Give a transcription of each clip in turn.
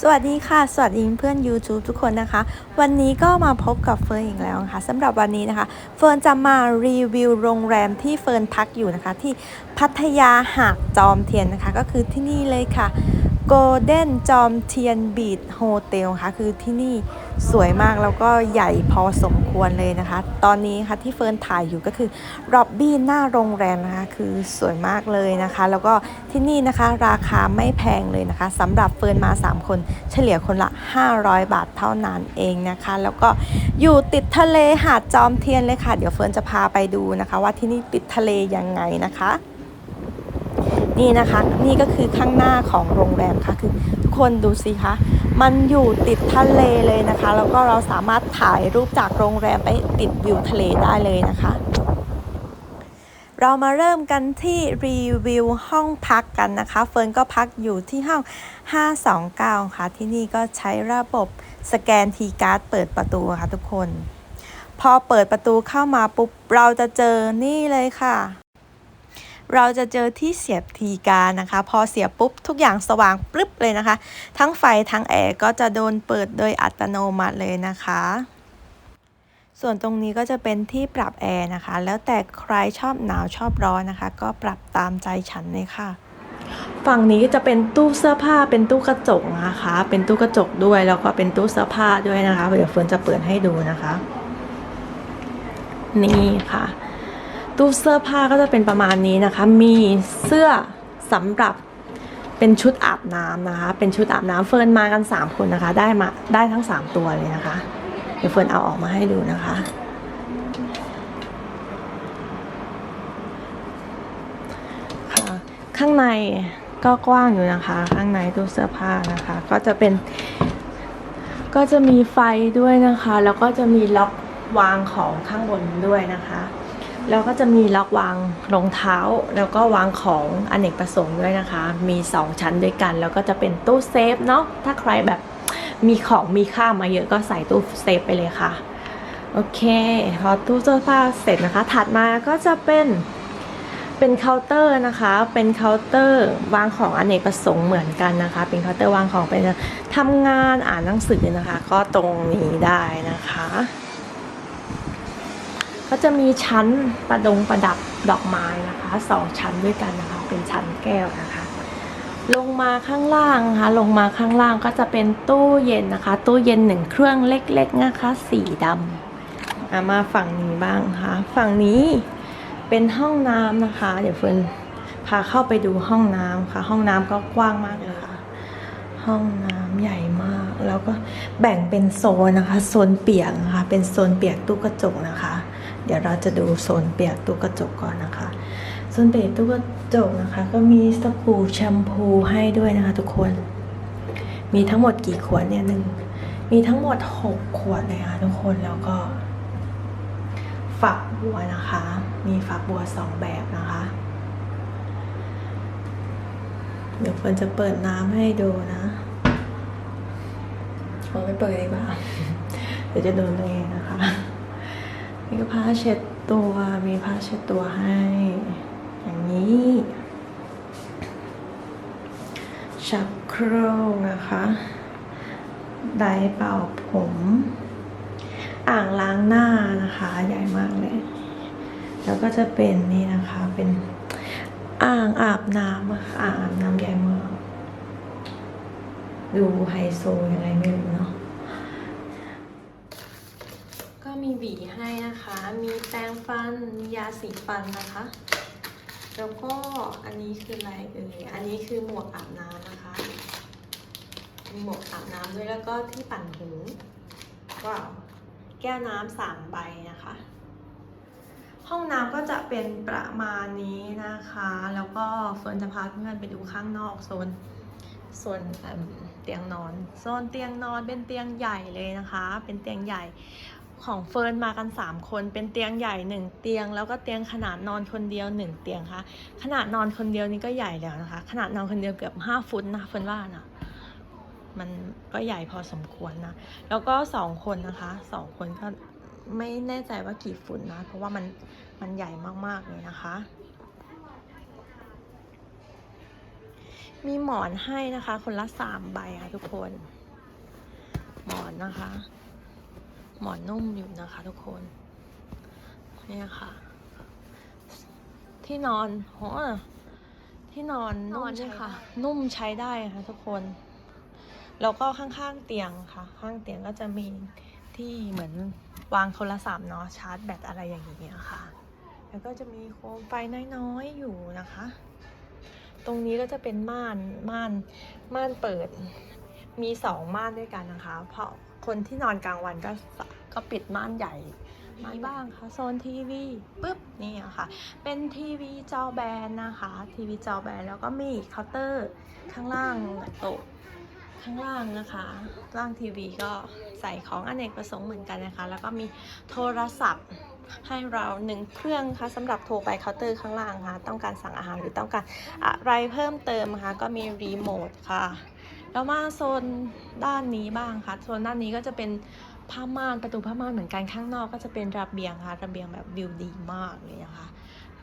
สวัสดีค่ะ สวัสดีเพื่อน YouTube ทุกคนนะคะ วันนี้ก็มาพบกับเฟิร์นอีกแล้วนะคะสำหรับวันนี้นะคะ เฟิร์นจะมารีวิวโรงแรมที่เฟิร์นพักอยู่นะคะ ที่พัทยาหาดจอมเทียนนะคะ ก็คือที่นี่เลยค่ะ Golden จอมเทียนบีดโฮเทลค่ะ คือที่นี่สวยมากแล้วก็ใหญ่พอสมควรเลยนะคะ ตอนนี้ค่ะที่เฟิร์นถ่ายอยู่ก็คือร็อบบี้หน้าโรงแรมนะคะ คือสวยมากเลยนะคะ แล้วก็ที่นี่นะคะราคาไม่แพงเลยนะคะสำหรับเฟิร์นมา 3 คน เฉลี่ยคนละ 500 บาทเท่านั้นเองนะคะ แล้วก็อยู่ติดทะเลหาดจอมเทียนเลยค่ะ เดี๋ยวเฟิร์นจะพาไปดูนะคะ ว่าที่นี่ติดทะเลยังไงนะคะ นี่นะคะ นี่ก็คือข้างหน้าของโรงแรมค่ะคือทุกคนดูสิคะมันอยู่ติดทะเลเลยนะคะ แล้วก็เราสามารถถ่ายรูปจากโรงแรมไปติดวิวทะเลได้เลยนะคะ เรามาเริ่มกันที่รีวิวห้องพักกันนะคะ เฟิร์นก็พักอยู่ที่ห้อง 529 ค่ะ ที่นี่ก็ใช้ระบบสแกนทีการ์ดเปิดประตูค่ะทุกคน พอเปิดประตูเข้ามาปุ๊บ เราจะเจอนี่เลยค่ะ เราจะเจอที่เสียบทีการนะคะ พอเสียบปุ๊บทุกอย่างสว่างปึ๊บเลยนะคะ ทั้งไฟทั้งแอร์ก็จะโดนเปิดโดยอัตโนมัติเลยนะคะ ส่วนตรงนี้ก็จะเป็นที่ปรับแอร์นะคะ แล้วแต่ใครชอบหนาวชอบร้อนนะคะ ก็ปรับตามใจฉันเลยค่ะฝั่งนี้จะเป็นตู้เสื้อผ้าเป็นตู้กระจกนะคะ เป็นตู้กระจกด้วยแล้วก็เป็นตู้เสื้อผ้าด้วยนะคะ เดี๋ยวเฟิร์นจะเปิดให้ดูนะคะ นี่ค่ะ ตู้เสื้อผ้าก็จะเป็นประมาณนี้นะคะ มีเสื้อสำหรับเป็นชุดอาบน้ำนะคะ เป็นชุดอาบน้ำเฟิร์นมากัน 3 คนนะคะ ได้มาได้ทั้ง 3 ตัวเลยนะคะ เดี๋ยวเฟิร์นเอาออกมาให้ดูนะคะค่ะข้างในก็กว้างอยู่นะคะ ข้างในตู้เสื้อผ้านะคะ ก็จะเป็น ก็จะมีไฟด้วยนะคะ แล้วก็จะมีล็อกวางของข้างบนด้วยนะคะ แล้วก็จะมีล็อกวางรองเท้า แล้วก็วางของอเนกประสงค์ด้วยนะคะ มี 2 ชั้นด้วยกัน แล้วก็จะเป็นตู้เซฟเนาะถ้าใครแบบมีของมีค่ามาเยอะก็ใส่ตู้เซฟไปเลยค่ะ โอเค พอตู้เสื้อผ้าเสร็จนะคะ ถัดมาก็จะเป็นเป็นเคาน์เตอร์นะคะ เป็นเคาน์เตอร์วางของอเนกประสงค์เหมือนกันนะคะ เป็นเคาน์เตอร์วางของเป็นทำงานอ่านหนังสือนะคะ ก็ตรงนี้ได้นะคะ ก็จะมีชั้นประดงประดับดอกไม้นะคะสองชั้นด้วยกันนะคะเป็นชั้นแก้วนะคะ ลงมาข้างล่างนะคะลงมาข้างล่างก็จะเป็นตู้เย็นนะคะ ตู้เย็นหนึ่งเครื่องเล็กๆนะคะ สีดำมาฝั่งนี้บ้างค่ะฝั่งนี้เป็นห้องน้ำนะคะ เดี๋ยวเฟิร์นพาเข้าไปดูห้องน้ำค่ะ ห้องน้ำก็กว้างมากเลยค่ะห้องน้ำใหญ่มาก แล้วก็แบ่งเป็นโซนนะคะ โซนเปียกนะคะ เป็นโซนเปียกตู้กระจกนะคะ เดี๋ยวเราจะดูโซนเปียกตู้กระจกก่อนนะคะโซนเปียกตู้กระจกนะคะ ก็มีสบู่แชมพูให้ด้วยนะคะ ทุกคน มีทั้งหมดกี่ขวดเนี่ยหนึ่งมีทั้งหมด 6 ขวดเลยค่ะทุกคนแล้วก็ ฝักบัวนะคะ มีฝักบัวสองแบบนะคะ เดี๋ยวเฟิร์นจะเปิดน้ำให้ดูนะเราไม่เปิดดีกว่าเดี๋ยวจะโดนตัวเองนะ มีก็ผ้าเช็ดตัว มีผ้าเช็ดตัวให้ อย่างนี้ชักโครกนะคะไดเป่าผม อ่างล้างหน้านะคะ ใหญ่มากเลย แล้วก็จะเป็นนี่นะคะ เป็นอ่างอาบน้ำอะค่ะอ่างอาบน้ำใหญ่มาก ดูไฮโซยังไงไม่รู้เนาะ ก็ มีหวีให้นะคะ มีแปรงฟัน มียาสีฟันนะคะ แล้วก็อันนี้คืออะไรเอ่ย อันนี้คือหมวกอาบน้ำนะคะ มีหมวกอาบน้ำด้วยแล้วก็ที่ปั่นหูว้าวแก้วน้ำสามใบนะคะ ห้องน้ำก็จะเป็นประมาณนี้นะคะ แล้วก็เฟิร์นจะพาเพื่อนไปดูข้างนอกโซนโซนเตียงนอนโซนเตียงนอนเป็นเตียงใหญ่เลยนะคะ เป็นเตียงใหญ่ ของเฟิร์นมากัน 3 คนเป็นเตียงใหญ่ 1 เตียง แล้วก็เตียงขนาดนอนคนเดียว 1 เตียงค่ะขนาดนอนคนเดียวนี่ก็ใหญ่แล้วนะคะ ขนาดนอนคนเดียวเกือบ 5 ฟุตนะเฟิร์นว่านะมันก็ใหญ่พอสมควรนะแล้วก็สองคนนะคะสองคนก็ไม่แน่ใจว่ากี่ฝุ่นนะ เพราะว่ามันมันใหญ่มากๆเลยนะคะ มีหมอนให้นะคะ คนละสามใบค่ะทุกคน หมอนนะคะ หมอนนุ่มอยู่นะคะทุกคน เนี่ยค่ะ ที่นอนโหที่นอนนุ่มใช่ค่ะ นุ่มใช้ได้ค่ะทุกคน แล้วก็ข้างๆเตียงค่ะ ข้างเตียงก็จะมีที่เหมือนวางโทรศัพท์เนาะชาร์จแบตอะไรอย่างเงี้ยค่ะ แล้วก็จะมีโคมไฟน้อยๆอยู่นะคะ ตรงนี้ก็จะเป็นม่านม่านม่านเปิด มีสองม่านด้วยกันนะคะ เพราะคนที่นอนกลางวันก็ส ก็ปิดม่านใหญ่ม่านบ้างค่ะโซนทีวีปุ๊บนี่อะค่ะ เป็นทีวีจอแบนนะคะทีวีจอแบนแล้วก็มีเคาน์เตอร์ข้างล่างโต๊ะข้างล่างนะคะล่างทีวีก็ใส่ของอเนกประสงค์เหมือนกันนะคะ แล้วก็มีโทรศัพท์ให้เราหนึ่งเครื่องค่ะสำหรับโทรไปเคาน์เตอร์ข้างล่างค่ะ ต้องการสั่งอาหารหรือต้องการอะไรเพิ่มเติมค่ะก็มีรีโมทค่ะ แล้วมาโซนด้านนี้บ้างค่ะโซนด้านนี้ก็จะเป็นผ้าม่านประตูผ้าม่านเหมือนกันข้างนอกก็จะเป็นระเบียงค่ะ ระเบียงแบบวิวดีมากเลยนะคะ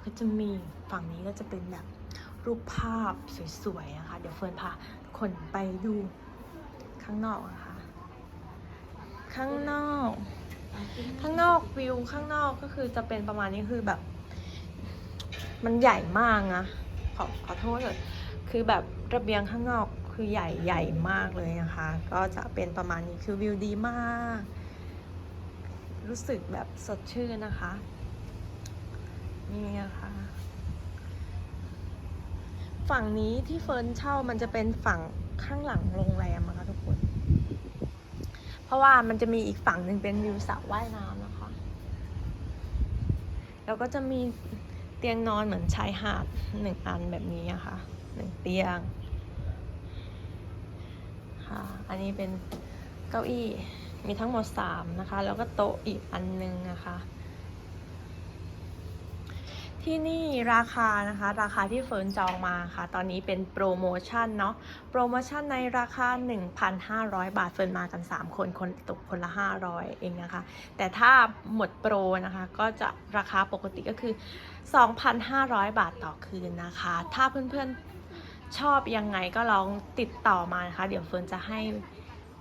ก็จะมีฝั่งนี้ก็จะเป็นแบบรูปภาพสวยๆนะคะ เดี๋ยวเฟิร์นพาทุกคนไปดูข้างนอกนะคะ ข้างนอก ข้างนอกวิวข้างนอกก็คือจะเป็นประมาณนี้คือแบบ มันใหญ่มากนะขอขอโทษเลยคือแบบระเบียงข้างนอก คือใหญ่ใหญ่มากเลยนะคะ ก็จะเป็นประมาณนี้คือวิวดีมาก รู้สึกแบบสดชื่นนะคะ นี่นะคะ ฝั่งนี้ที่เฟิร์นเช่ามันจะเป็นฝั่งข้างหลังโรงแรมนะคะทุกคน เพราะว่ามันจะมีอีกฝั่งหนึ่งเป็นวิวสระว่ายน้ำนะคะ แล้วก็จะมีเตียงนอนเหมือนชายหาดหนึ่งอันแบบนี้อะคะหนึ่งเตียง อันนี้เป็นเก้าอี้มีทั้งหมดสามนะคะ แล้วก็โต๊ะอีกอันนึงนะคะ ที่นี่ราคานะคะ ราคาที่เฟิร์นจองมาค่ะ ตอนนี้เป็นโปรโมชั่นเนาะโปรโมชั่นในราคา 1,500 บาทเฟิร์นมากัน 3 คนคนตกคนละ 500 เองนะคะ แต่ถ้าหมดโปรนะคะ ก็จะราคาปกติก็คือ 2,500 บาทต่อคืนนะคะ ถ้าเพื่อนๆ ชอบยังไงก็ลองติดต่อมานะคะ เดี๋ยวเฟิร์นจะให้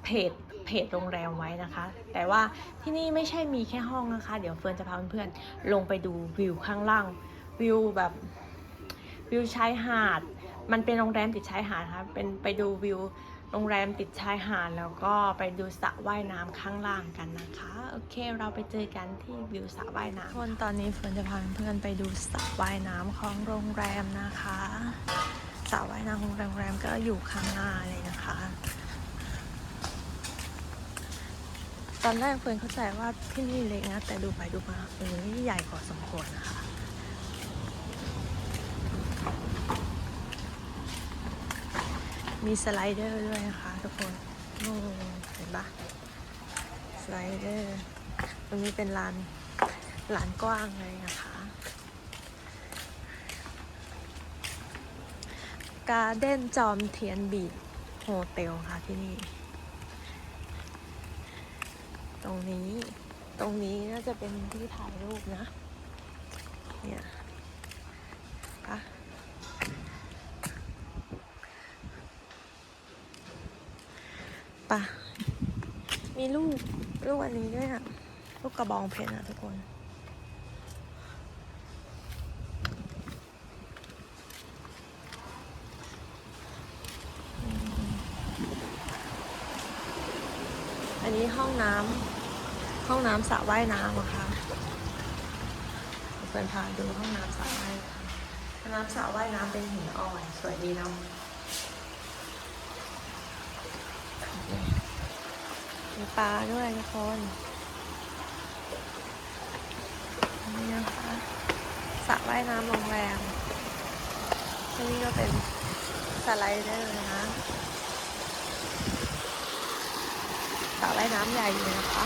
เพจเพจโรงแรมไว้นะคะ แต่ว่าที่นี่ไม่ใช่มีแค่ห้องนะคะ เดี๋ยวเฟิร์นจะพาเพื่อนๆลงไปดูวิวข้างล่างวิวแบบวิวชายหาด มันเป็นโรงแรมติดชายหาดค่ะเป็นไปดูวิวโรงแรมติดชายหาดแล้วก็ไปดูสระว่ายน้ำข้างล่างกันนะคะ โอเค เราไปเจอกันที่วิวสระว่ายน้ำคนตอนนี้เฟิร์นจะพาเพื่อนไปดูสระว่ายน้ำของโรงแรมนะคะ สระว่ายน้ำของโรงแรมก็อยู่ข้างหน้าเลยนะคะ ตอนแรกเฟิร์นเข้าใจว่าที่นี่เล็กนะ แต่ดูไปดูมาเออใหญ่กว่าสมควรนะคะมีสไลเดอร์ด้วยนะคะทุกคนโอ้เห็นปะสไลเดอร์ ตรงนี้เป็นลานลานกว้างเลยนะคะ การเด้นจอมเทียนบีดโฮเทลค่ะที่นี่ ตรงนี้ ตรงนี้น่าจะเป็นที่ถ่ายรูปนะ เนี่ยปะปะมีลูก ลูกอันนี้ด้วยอะลูกกระบองเพชรอะทุกคน ห้องน้ำห้องน้ำสระว่ายน้ำอะคะเปิดพาดูห้องน้ำสระว่ายน้ำห้องน้ำสระว่ายน้ำเป็นหินอ่อนสวยดีเนาะมีปลาด้วยทุกคนนี่นะคะสระว่ายน้ำโรงแรมที่นี่ก็เป็นสไลเดอร์นะคะ สระว่ายน้ำใหญ่อยู่นะคะ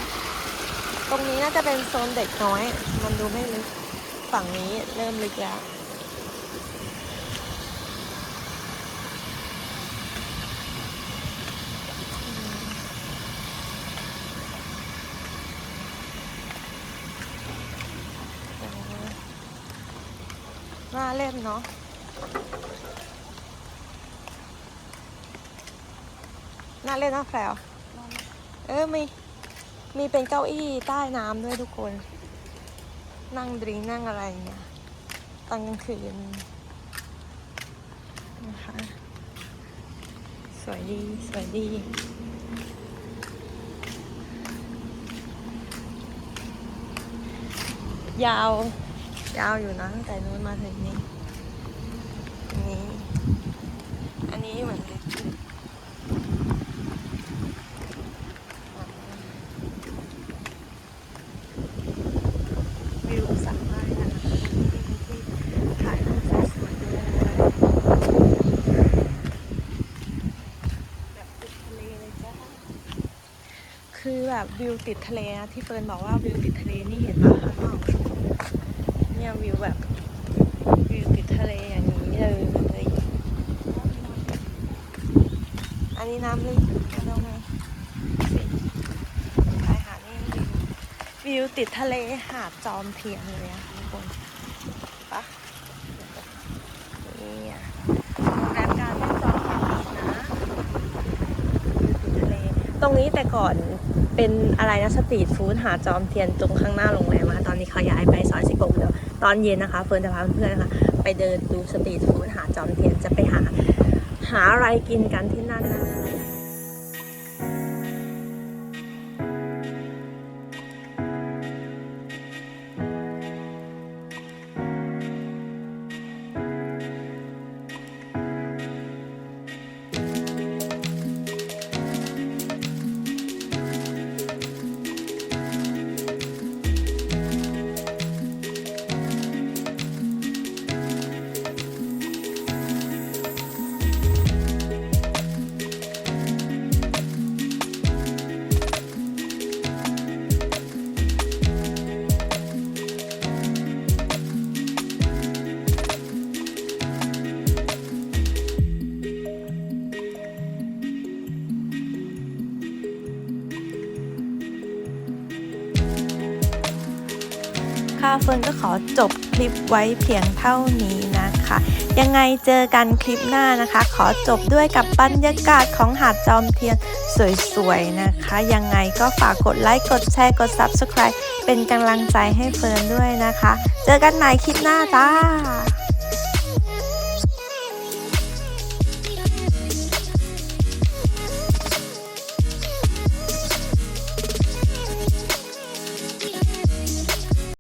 ตรงนี้น่าจะเป็นโซนเด็กน้อย มันดูไม่ลึก ฝั่งนี้เริ่มลึกแล้วน่าเล่นเนาะน่าเล่นน่าแฟลว เออมีมีเป็นเก้าอี้ใต้น้ำด้วยทุกคน นั่งดริงนั่งอะไรอย่างเงี้ยตอนกลางคืนนะคะสวยดีสวยดียาวยาวอยู่นะตั้งแต่นู้นมาถึงนี้นี้ อันนี้เหมือนลิฟต์วิวสวยมากนะคะที่ถ่ายรูปสวยๆด้วยแบบติดทะเลเลยจ้า คือ แบบวิวติดทะเลนะที่เฟิร์นบอกว่าวิวติดทะเลนี่เห็นปะข้างนอกเนี่ยวิวแบบวิวติดทะเลอย่างนี้เลยอันนี้น้ำลึกไม่ต้องไหมชายหาดนี่วิวติดทะเลหาดจอมเทียนเลยอะทุกคนปะนี่อะโรงแรมการเล่นจอมเทียนนะวิวติดทะเล ตรงนี้แต่ก่อน เป็นอะไรนะสตรีทฟู้ดหาจอมเทียนตรงข้างหน้าโรงแรมนะตอนนี้เขาย้ายไปซอยสิบหกเดี๋ยวตอนเย็นนะคะเฟิร์นจะพาเพื่อนๆนะคะไปเดินดูสตรีทฟู้ดหาจอมเทียนจะไปหาหาอะไรกินกันที่นั่นนะคะ เฟิร์นก็ขอจบคลิปไว้เพียงเท่านี้นะคะ ยังไงเจอกันคลิปหน้านะคะ ขอจบด้วยกับบรรยากาศของหาดจอมเทียนสวยๆนะคะ ยังไงก็ฝากกดไลค์ กดแชร์ กด Subscribe เป็นกำลังใจให้เฟิร์นด้วยนะคะ เจอกันใหม่คลิปหน้าจ้า